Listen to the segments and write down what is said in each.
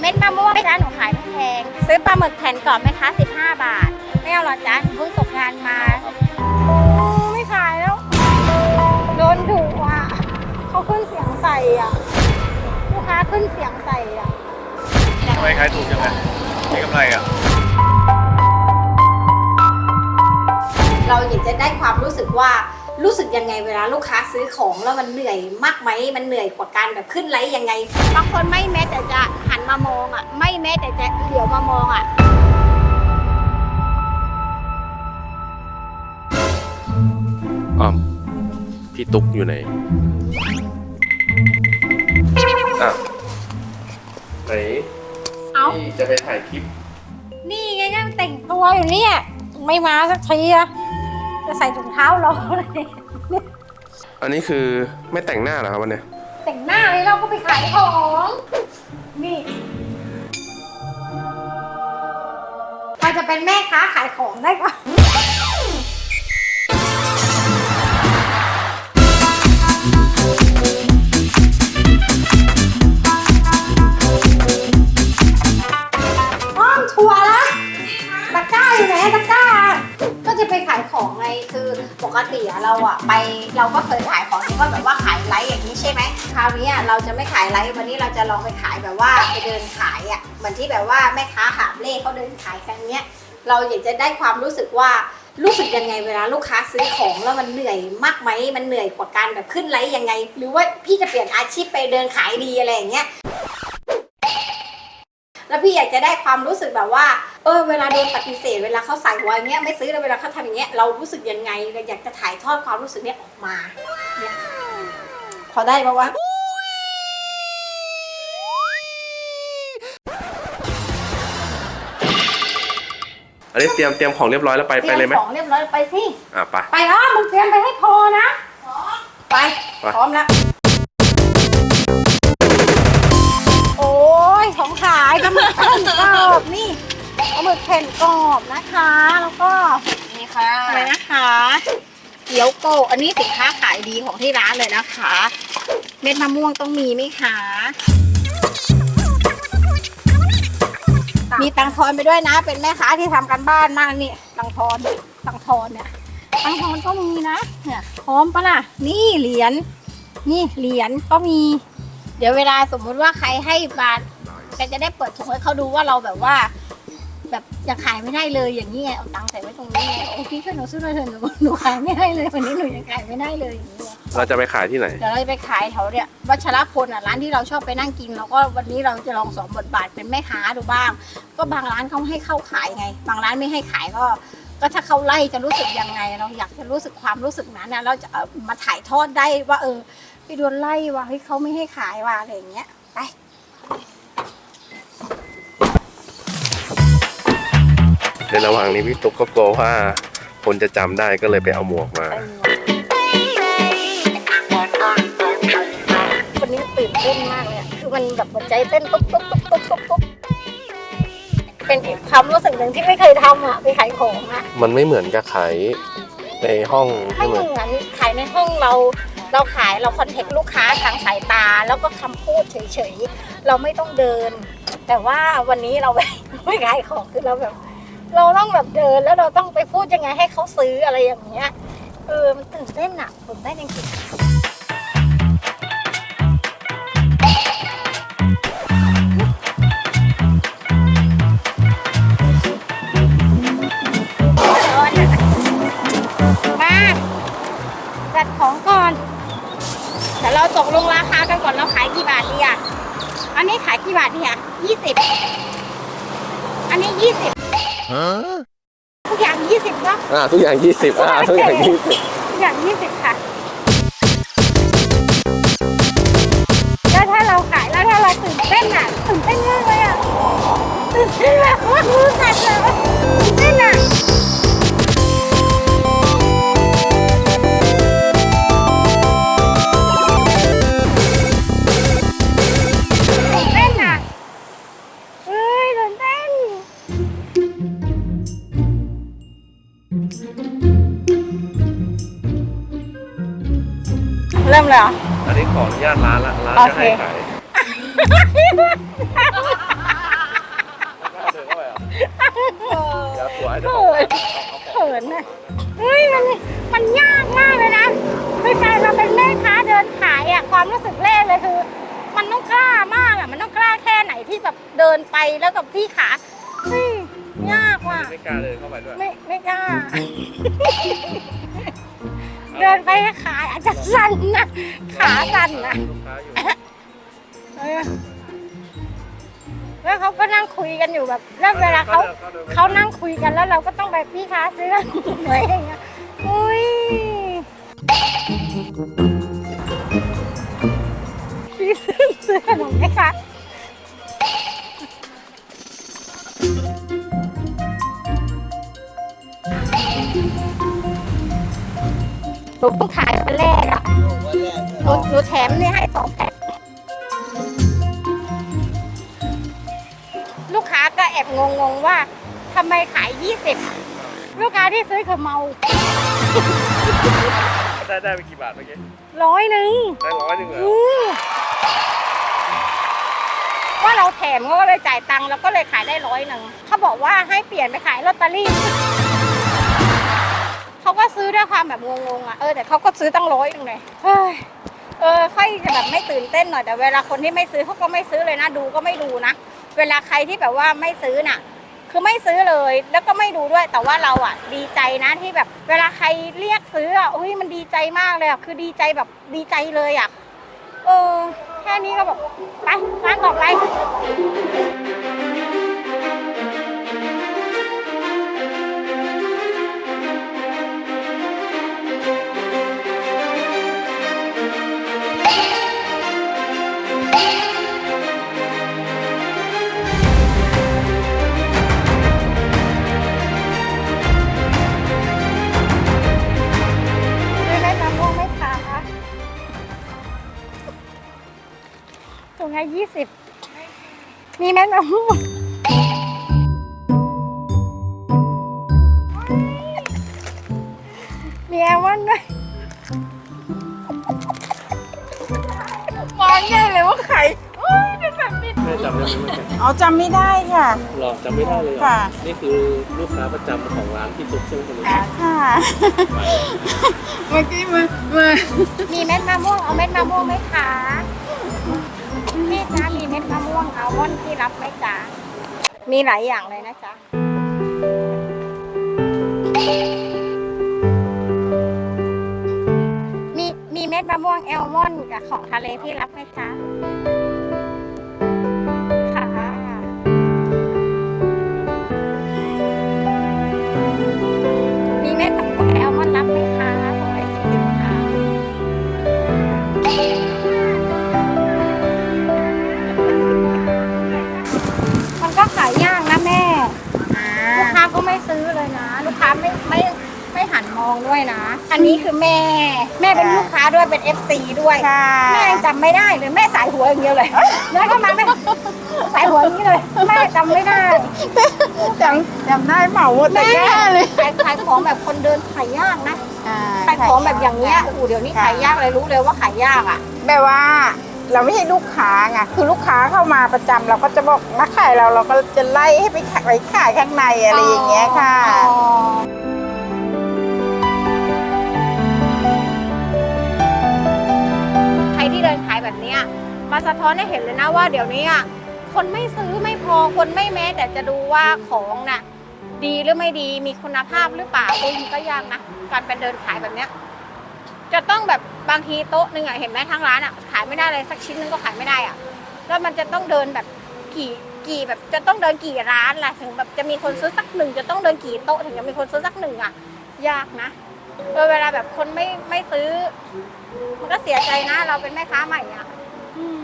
เม็ดมะม่วงจ้าหนูขายไม่แพง ซื้อปลาหมึกแผ่นกรอบไหมคะ 15 บาท ไม่เอาหรอจ้าหนูเพิ่งตกงานมาไม่ขายแล้ว โดนดุอะเขาขึ้นเสียงใส่อะ ลูกค้าขึ้นเสียงใส่อะทำไมขายถูกจังไงมีกำไรอะ เราอยากจะได้ความรู้สึกว่ารู้สึกยังไงเวลาลูกค้าซื้อของแล้วมันเหนื่อยมากไหมมันเหนื่อยกว่าการแบบขึ้นไลฟ์ยังไงบางคนไม่แม้แต่จะหัน มามองอะ ไม่แม้แต่จะเหลียวมามองอะ อ้อมพี่ตุ๊กอยู่ไหนอะไหนเอ้าพี่จะไปถ่ายคลิป นี่ไงนั่งแต่งตัวอยู่เนี่ย ไม่มาสักทีอะจะใส่ถุงเท้ารอเลยอันนี้คือไม่แต่งหน้าเหรอครับวันเนี้ยแต่งหน้าเลยเราก็ไปขายของ นี่พอจะเป็นแม่ค้าขายของได้ปะห้องทัวร์ละตะกร้าอยู่ไหนตะกร้า ก็จะไปขายของไงคือ ปกติอะเราอะไปเราก็เคยขายของที่ว่าแบบว่าขายไลฟ์อย่างนี้ใช่ไหมคราวนี้อะเราจะไม่ขายไลฟ์วันนี้เราจะลองไปขายแบบว่าไปเดินขายอะเหมือนที่แบบว่าแม่ค้าหาบเล่เขาเดินขายกันเนี้ย เราอยากจะได้ความรู้สึกว่ารู้สึกยังไงเวลาลูกค้าซื้อของแล้วมันเหนื่อยมากไหมมันเหนื่อยกว่าการแบบขึ้นไลฟ์ยังไง หรือว่าพี่จะเปลี่ยนอาชีพไปเดินขายดีอะไรอย่างเงี้ย แล้วพี่อยากจะได้ความรู้สึกแบบว่า เออเวลาโดนปฏิเสธเวลาเขาใส่หัวอย่างเงี้ยไม่ซื้อแล้วเวลาเขาทำอย่างเงี้ยเรารู้สึกยังไงเราอยากจะถ่ายทอดความรู้สึกเนี้ยออกมาเนี่ยพอได้ปะวะอันนี้เตรียมเตรียมของเรียบร้อยแล้วไปไปเลยไหมของเรียบร้อยไปสิอะไปไปอ๋อมึงเตรียมไปให้พอนะไปไปพร้อมแล้ว นกรอบนี่ปลาหมึกแผ่นกรอบนะคะ แล้วก็นี่ค่ะอะไรนะคะเกี๊ยวโกะอันนี้สินค้าขายดีของที่ร้านเลยนะคะ เม็ดมะม่วงต้องมีไหมคะมีตังทอนไปด้วยนะ เป็นแม่ค้าที่ทำกันบ้านมากนี่ตังทอนตังทอนเนี่ยตังทอนก็มีนะเนี่ยพร้อมปะล่ะนี่เหรียญนี่เหรียญก็มี เดี๋ยวเวลาสมมุติว่าใครให้บาท ก็จะได้เปิดถุงให้เขาดูว่าเราแบบว่า แบบจะขายไม่ได้เลยอย่างนี้ไงเอาตังค์ใส่ไว้ตรงนี้ไงโอ้พี่ช่วยหนูซื้อหน่อยเถอะหนูหนูขายไม่ได้เลยวันนี้หนูยังขายไม่ได้เลยอย่างนี้ไงเราจะไปขายที่ไหน เดี๋ยวเราจะไปขายแถวเนี่ยวัชรพลอะร้านที่เราชอบไปนั่งกินเราก็วันนี้เราจะลองสวมบทบาทเป็นแม่ค้าดูบ้าง ก็บางร้านเขาให้เข้าขายไง บางร้านไม่ให้ขายก็ ก็ถ้าเขาไล่จะรู้สึกยังไง เราอยากจะรู้สึกความรู้สึกนั้นนะเราจะเอามาถ่ายทอดได้ว่า เออพี่โดนไล่ว่ะเฮ้ยเขาไม่ให้ขายว่ะอะไรอย่างเงี้ยไป ในระหว่างนี้พี่ตุ๊กก็กลัวว่าคนจะจำได้ก็เลยไปเอาหมวกมา วันนี้ตื่นเต้นมากเลยอะคือมันแบบหัวใจเต้นตุ๊บตุ๊บตุ๊บตุ๊บตุ๊บตุ๊บเป็นอีกความรู้สึกหนึ่งที่ไม่เคยทำอะไปขายของอะมันไม่เหมือนกับขายในห้องไม่ใช่ไหมเหมือนขายในห้องเรา เราขายเราคอนเทคลูกค้าทางสายตา แล้วก็คำพูดเฉยๆ เราไม่ต้องเดิน แต่ว่าวันนี้เราไป ไม่ขายของคือเราแบบ เราต้องแบบเดินแล้วเราต้องไปพูดยังไงให้เขาซื้ออะไรอย่างเงี้ยเออมันตื่นเต้นอะตื่นเต้นจริงๆมาจัดของก่อนเดี๋ยวเราตกลงราคากันก่อนเราขายกี่บาทดีอะอันนี้ขายกี่บาทดีอะยี่สิบอันนี้ยี่สิบ ทุกอย่างยี่สิบเนาะอ่าทุกอย่างยี่สิบอ่าทุกอย่างยี่สิบทุกอย่างยี่สิบค่ะ แล้วถ้าเราขายแล้วถ้าเราตื่นเต้นอะตื่นเต้นมากเลยอะตื่นเต้นแบบว่ามือสั่นเลย ริ่มเลยเหรอันนี้ขออนุญาตร้านละร้านจะให้ขายอย่าสวยเดี๋ยวบอกเขินเขินนะฮ้ยมันมันยากมากเลยนะคือการมาเป็นแม่ค้าเดินขายอะความรู้สึกแรกเลยคือ มันต้องกล้ามากอะมันต้องกล้าแค่ไหนที่แบบเดินไปแล้วกับที่ขาเฮ้ยยากว่ะไม่กล้าเลยเข้าไปด้วยไม่ไม่กล้า เดินไปขาอาจจะสั่นนะขาสั่นนะลูกค้าอยู่เออแล้วเขาก็นั่งคุยกันอยู่แบบแล้วเวลาเขาเขานั่งคุยกันแล้วเราก็ต้องไปพี่คะซื้อหน่อยอย่างเงี้ยอุ้ยพี่ซื้อซื้อขนมไหมคะ หนูเพิ่งขายวันแรกอะหนูหนูแถมนี่ให้สองแพ็คลูกค้าก็แอบงงๆว่าทำไมขาย 20 ลูกค้าที่ซื้อคือเมาได้ได้ไปกี่บาทเมื่อกี้ร้อยหนึ่งได้ร้อยหนึ่งเหรออืมว่าเราแถมก็เลยจ่ายตังค์แล้วก็เลยขายได้ร้อยหนึ่งเขาบอกว่าให้เปลี่ยนไปขายลอตเตอรี่ เขาก็ซื้อด้วยความแบบงงๆอะเออแต่เขาก็ซื้อตั้งร้อยหนึงเลยเฮ้ยเออค่อยจะแบบไม่ตื่นเต้นหน่อยแต่เวลาคนที่ไม่ซื้อเขาก็ไม่ซื้อเลยนะดูก็ไม่ดูนะเวลาใครที่แบบว่าไม่ซื้อน่ะ คือไม่ซื้อเลยแล้วก็ไม่ดูด้วยแต่ว่าเราอะ ดีใจนะที่แบบ เวลาใครเรียกซื้ออะอุ้ยมันดีใจมากเลยอะคือดีใจแบบดีใจเลยอะเออแค่นี้ก็แบบไปร้านต่อไป มีไหมมะม่วงมีแอลมอนด์ด้วยมองใหญ่เลยว่าไข่โอ้ยเป็นแบบนี้แม่จำได้ไหมเมื่อกี้อ๋อจำไม่ได้ค่ะ หรอจำไม่ได้เลยเหรอค่ะ นี่คือลูกค้าประจำของร้านพี่ตุ๊กใช่ไหมคนนี้ค่ะ เมื่อกี้มามามีเม็ดมะม่วงเอาเม็ดมะม่วงไหมคะพี่จ๊ะมี เม็ดมะม่วงเอลวอนที่รับไหมจ๊ะมีหลายอย่างเลยนะจ๊ะมีมีเม็ดมะม่วงแอลมอนด์กับของทะเลที่รับไหมจ๊ะ แม่แม่เป็นลูกค้าด้วยเป็น FC ด้วยค่ะแม่ยังจำไม่ได้เลยแม่สายหัวอย่างเดียวเลยแม่ก็มาแม่สายหัวอย่างนี้เลยแม่จำไม่ได้จำจำได้เหมาหมดแต่แม่แย่เลยขายขายของแบบคนเดินขายยากนะอ่ขายของแบบอย่างเงี้ยอูเดี๋ยวนี้ขายยากเลยรู้เลยว่าขายยากอะ แบบว่า เราไม่ใช่ลูกค้าไงคือลูกค้าเข้ามาประจำเราก็จะบอกมาขายเราเราก็จะไล่ให้ไปขายไปขายข้างในอะไรอย่างเงี้ยค่ะ อ๋อ นี้มาสะท้อนให้เห็นเลยนะว่าเดี๋ยวนี้คนไม่ซื้อไม่พอคนไม่แม้ แต่จะดูว่าของน่ะดีหรือไม่ดีมีคุณภาพหรือเปล่าโอ้ยมันก็ยากนะการเป็นเดินขายแบบเนี้ยจะต้องแบบบางทีโต๊ะหนึ่งอะเห็นไหมทั้งร้านอะขายไม่ได้เลยสักชิ้นหนึงก็ขายไม่ได้อะแล้วมันจะต้องเดินแบบกี่กี่แบบจะต้องเดินกี่ร้านล่ะถึงแบบจะมีคนซื้อสักหนึ่งจะต้องเดินกี่โต๊ะถึงจะมีคนซื้อสักหนึ่งอะยากนะเออเวลาแบบคนไม่ไม่ซื้อ มันก็เสียใจนะเราเป็นแม่ค้าใหม่อะอืม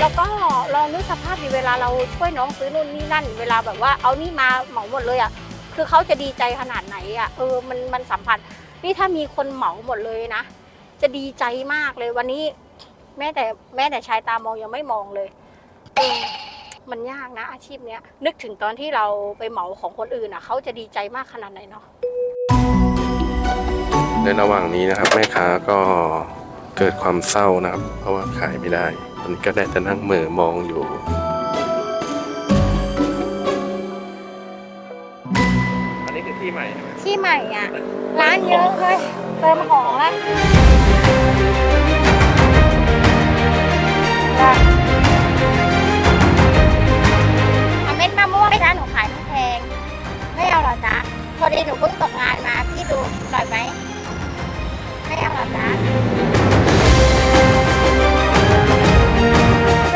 แล้วก็ลองนึกสภาพดิเวลาเราช่วยน้องซื้อนู่นนี่นั่น เวลาแบบว่าเอานี่มาเหมาหมดเลยอะคือเขาจะดีใจขนาดไหนอะเออมันมันสัมผัสนี่ถ้ามีคนเหมาหมดเลยนะจะดีใจมากเลยวันนี้แม้แต่แม้แต่ชายตามองยังไม่มองเลยเออมันยากนะอาชีพเนี้ยนึกถึงตอนที่เราไปเหมาของคนอื่นอะเขาจะดีใจมากขนาดไหนเนาะ ในระหว่างนี้นะครับ แม่ค้าก็เกิดความเศร้านะครับ เพราะว่าขายไม่ได้มันก็ได้แต่นั่งเหม่อมองอยู่ที่ใหม่ใช่ไหมที่ใหม่อะ ร้านเยอะเลยเติมของแล้วเอาเม็ดมะม่วงให้ร้านหนูขายไม่แพง ไม่เอาหรอจ๊ะพอดีหนูเพิ่งตกงานมาพี่ดูอร่อยไหม ไม่เอาหรอ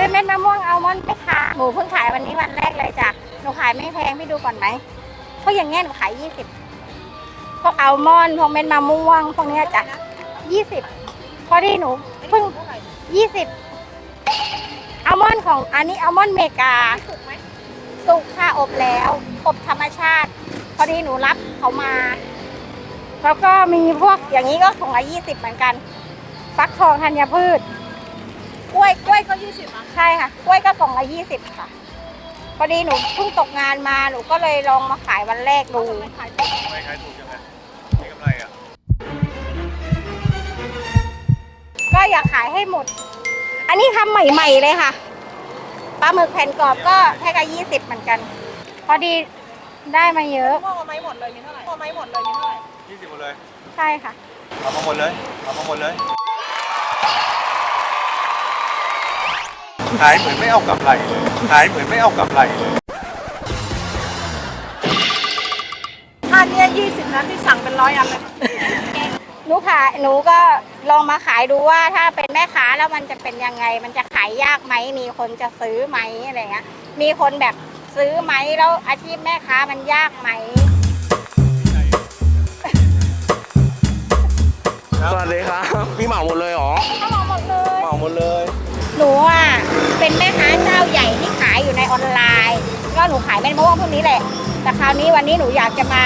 จ๊ะเม็ดมะม่วงอัลมอนด์ไหมคะหนูเพิ่งขายวันนี้วันแรกเลยจ้ะหนูขายไม่แพงพี่ดูก่อนไหมเพราะอย่างเงี้ยหนูขายยี่สิบพวกอัลมอนด์พวกเม็ดมะม่วงพวกเนี้ยจ้ะยี่สิบพอดีหนูเพิ่งยี่สิบอัลมอนด์ของอันนี้อัลมอนด์เมกาสุไหมสุกค่ะอบแล้ว อบธรรมชาติ พอดีหนูรับเขามา แล้วก็มีพวกอย่างนี้ก็ของละยี่สิบเหมือนกัน ฟักทองธัญพืช กล้วยกล้วยก็ยี่สิบใช่ค่ะ กล้วยก็กล่องละยี่สิบค่ะ พอดีหนูเพิ่งตกงานมาหนูก็เลยลองมาขายวันแรกดูไม่ขายถูกจังไงมีกำไรอะก็อยากขายให้หมด อันนี้ทำใหม่ๆเลยค่ะปลาหมึกแผ่นกรอบก็แค่กับยี่สิบเหมือนกัน พอดีได้มาเยอะ พ่อเอาไม้หมดเลยมีเท่าไหร่พ่อไม้หมดเลยมีเท่าไหร่ ยี่สิบหมดเลยใช่ค่ะ เอามาหมดเลยเอามาหมดเลย ขายเหมือนไม่เอากำไรเลยขายเหมือนไม่เอากำไรเลยถ้าเนี้ยยี่สิบนั้นที่สั่งเป็นร้อยอันเลย หนูขายหนูก็ลองมาขายดูว่าถ้าเป็นแม่ค้าแล้วมันจะเป็นยังไง มันจะขายยากไหม มีคนจะซื้อไหมอะไรเงี้ย มีคนแบบซื้อไหมแล้วอาชีพแม่ค้ามันยากไหม สวัสดีครับพี่เหมาหมดเลยเหรอเขาบอกหมดเลยเหมาหมดเลย หนูอะเป็นแม่ค้าเจ้าใหญ่ที่ขายอยู่ในออนไลน์ ก็หนูขายเป็นมะม่วงพวกนี้แหละ แต่คราวนี้วันนี้หนูอยากจะมา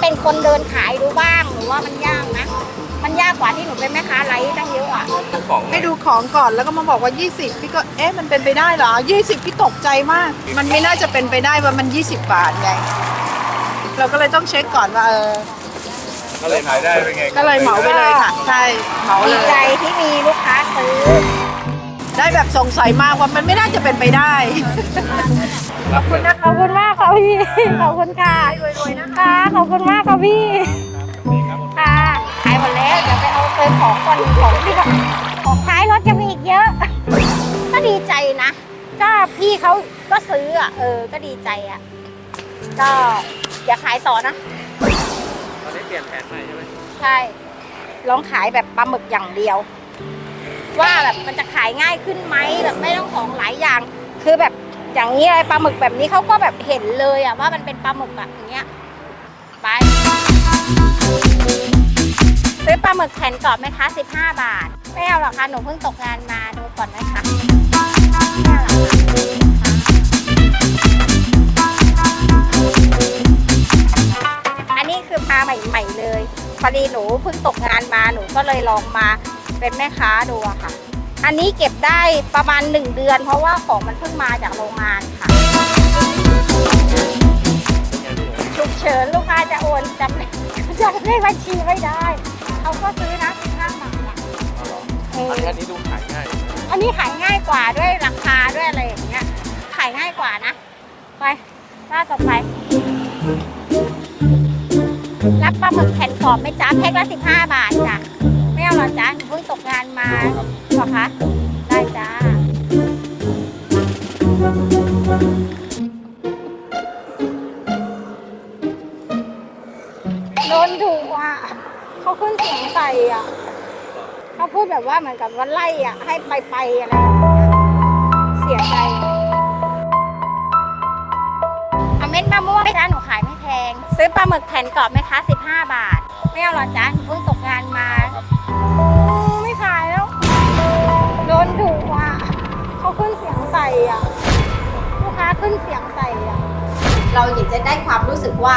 เป็นคนเดินขายดูบ้างหนูว่ามันยากนะ มันยากกว่าที่หนูเป็นแม่ค้าไลฟ์ตั้งเยอะอะ ของให้ดูของก่อนแล้วก็มาบอกว่า 20 พี่ก็เอ๊ะมันเป็นไปได้เหรอ 20 พี่ตกใจมาก มันไม่น่าจะเป็นไปได้ว่ามัน 20 บาทไง เราก็เลยต้องเช็คก่อนว่าเออ ก็เลยขายได้เป็นไงก็เลยเหมาไปเลยค่ะ ใช่เหมาดีเลใจย ที่มีลูกค้าซื้อ ได้แบบสงสัยมากว่ามันไม่น่าจะเป็นไปได้ขอบคุณนะขอบคุณมากค่ะพี่ ขอบคุณค่ะรวยๆนะคะ ขอบคุณมากค่ะพี่ ค่ะขายหมดแล้ว เดี๋ยวไปเอาเติมของก่อนของที่แบบของท้ายรถจะมีอีกเยอะ ก็ดีใจนะ ก็พี่เขาก็ซื้ออะ เออ ก็ดีใจอะ ก็อย่าขายต่อนะ ตอนนี้เปลี่ยนแผนใหม่ใช่ไหมใช่ลองขายแบบปลาหมึกอย่างเดียว ว่าแบบมันจะขายง่ายขึ้นไหมแบบไม่ต้องของหลายอย่าง คือแบบอย่างนี้เลยปลาหมึกแบบนี้เขาก็แบบเห็นเลยอะว่ามันเป็นปลาหมึกแบบอย่างเงี้ยไปซื้อปลาหมึกแผ่นกรอบไหมคะ 15 บาท ไม่เอาหรอกคะหนูเพิ่งตกงานมาดูก่อนไหมคะไม่เอาหรอก ใหม่ๆเลยพอดีหนูเพิ่งตกงานมาหนูก็เลยลองมาเป็นแม่ค้าดูอะค่ะ อันนี้เก็บได้ประมาณ 1 เดือน เพราะว่าของมันเพิ่งมาจากโรงงานค่ะฉุกเฉินลูกค้าจะโอนจำเลขจำเลขบัญชีไม่ได้ เขาก็ซื้อนะ15บาทอะเอออันนี้อันนี้ดูขายง่าย อันนี้ขายง่ายกว่าด้วยราคาด้วยอะไรอย่างเงี้ย ขายง่ายกว่านะ ไปหน้าต่อไป รับปลาหมึกแผ่นกรอบไหมจ๊ะแพ็คละ 15 บาทจ้ะ ไม่เอาหรอจ๊ะหนูเพิ่งตกงานมาหรอคะ ได้จ้าโดนดุอะเขาขึ้นเสียงใส่อะเขาพูดแบบว่าเหมือนกับว่าไล่อะ ให้ไปไปอะไรแบบเนี้เสียใจเอาเม็ดมะม่วงไหมจ๊ะหนูขายไม่แพ ง ซื้อปลาหมึกแผ่นกรอบไหมคะ 15 บาท ไม่เอาหรอจ๊ะหนูเพิ่งตกงานมา ไม่ขายแล้ว โดนดุอะเขาขึ้นเสียงใส่อะ ลูกค้าขึ้นเสียงใส่อะ เราอยากจะได้ความรู้สึกว่า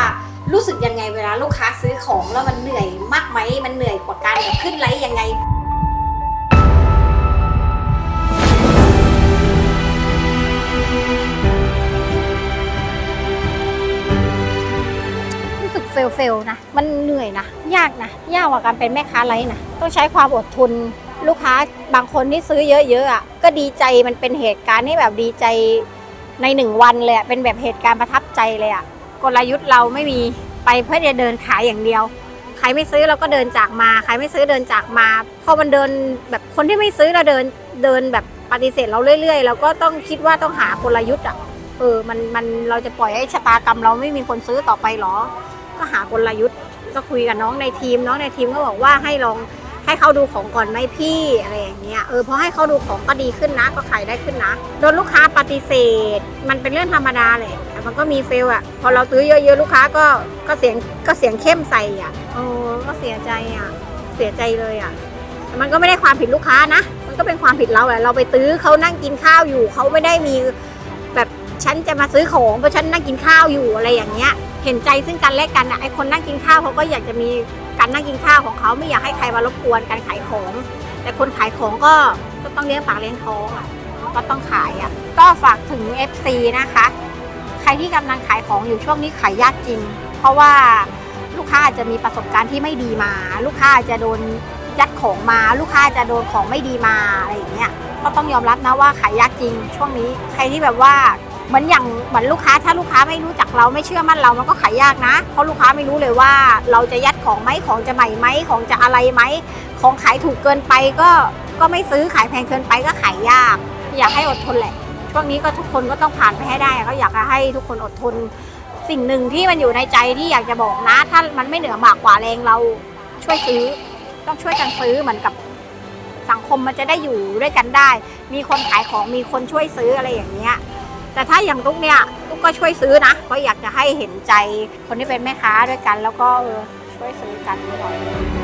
รู้สึกยังไงเวลาลูกค้าซื้อของแล้วมันเหนื่อยมากไหมมันเหนื่อยกว่าการขึ้นไลฟ์ยังไง เฟลเฟลนะ มันเหนื่อยนะ ยากนะ ยากกว่าการเป็นแม่ค้าไลฟ์นะ ต้องใช้ความอดทน ลูกค้าบางคนที่ซื้อเยอะๆอะ ก็ดีใจ มันเป็นเหตุการณ์ที่แบบดีใจในหนึ่งวันเลยเป็นแบบเหตุการณ์ประทับใจเลยอะกลยุทธ์เราไม่มี ไปเพื่อจะเดินขายอย่างเดียว ใครไม่ซื้อเราก็เดินจากมา ใครไม่ซื้อเดินจากมา พอมันเดินแบบคนที่ไม่ซื้อเราเดิน เดินแบบปฏิเสธเราเรื่อยๆ เราก็ต้องคิดว่าต้องหากลยุทธ์อะเออ มัน มัน เราจะปล่อยให้ชะตากรรมเราไม่มีคนซื้อต่อไปหรอ ก็หากลยุทธ์ก็คุยกับน้องในทีม น้องในทีมก็บอกว่าให้ลองให้เขาดูของก่อนไหมพี่อะไรอย่างเงี้ยเออพอให้เขาดูของก็ดีขึ้นนะ ก็ขายได้ขึ้นนะโดนลูกค้าปฏิเสธ มันเป็นเรื่องธรรมดาแหละแต่มันก็มีเฟลอะพอเราตื้อเยอะๆลูกค้าก็ก็เสียงก็เสียงเข้มใส่อะเออก็เสียใจอะเสียใจเลยอะแต่มันก็ไม่ได้ความผิดลูกค้านะ มันก็เป็นความผิดเราแหละเราไปตื้อเขานั่งกินข้าวอยู่เขาไม่ได้มีแบบฉันจะมาซื้อของเพราะฉันนั่งกินข้าวอยู่อะไรอย่างเงี้ย เห็นใจซึ่งกันและกันอะไอคนนั่งกินข้าวเขาก็อยากจะมีการนั่งกินข้าวของเขาไม่อยากให้ใครมารบกวนการขายของ แต่คนขายของก็ก็ต้องเลี้ยงปากเลี้ยงท้องอะก็ต้องขายอะก็ฝากถึง FC นะคะ ใครที่กำลังขายของอยู่ช่วงนี้ขายยากจริง เพราะว่าลูกค้าอาจจะมีประสบการณ์ที่ไม่ดีมา ลูกค้าอาจจะโดนยัดของมา ลูกค้าจะโดนของไม่ดีมาอะไรอย่างเงี้ยก็ต้องยอมรับนะว่าขายยากจริง ช่วงนี้ใครที่แบบว่า เหมือนอย่างเหมือนลูกค้าถ้าลูกค้าไม่รู้จักเราไม่เชื่อมั่นเรามันก็ขายยากนะ เพราะลูกค้าไม่รู้เลยว่า เราจะยัดของไหมของจะใหม่ไหมของจะอะไรไหมของขายถูกเกินไปก็ก็ไม่ซื้อขายแพงเกินไปก็ขายยาก อยากให้อดทนแหละช่วงนี้ก็ทุกคนก็ต้องผ่านไปให้ได้ก็อยากให้ทุกคนอดทน สิ่งหนึ่งที่มันอยู่ในใจที่อยากจะบอกนะ ถ้ามันไม่เหนือหมากกว่าแรงเราช่วยซื้อ ต้องช่วยกันซื้อเหมือนกับสังคมมันจะได้อยู่ด้วยกันได้ มีคนขายของมีคนช่วยซื้ออะไรอย่างเงี้ย แต่ถ้าอย่างตุ๊กเนี่ยตุ๊กก็ช่วยซื้อนะก็อยากจะให้เห็นใจคนที่เป็นแม่ค้าด้วยกัน แล้วก็เออช่วยซื้อกันหน่อย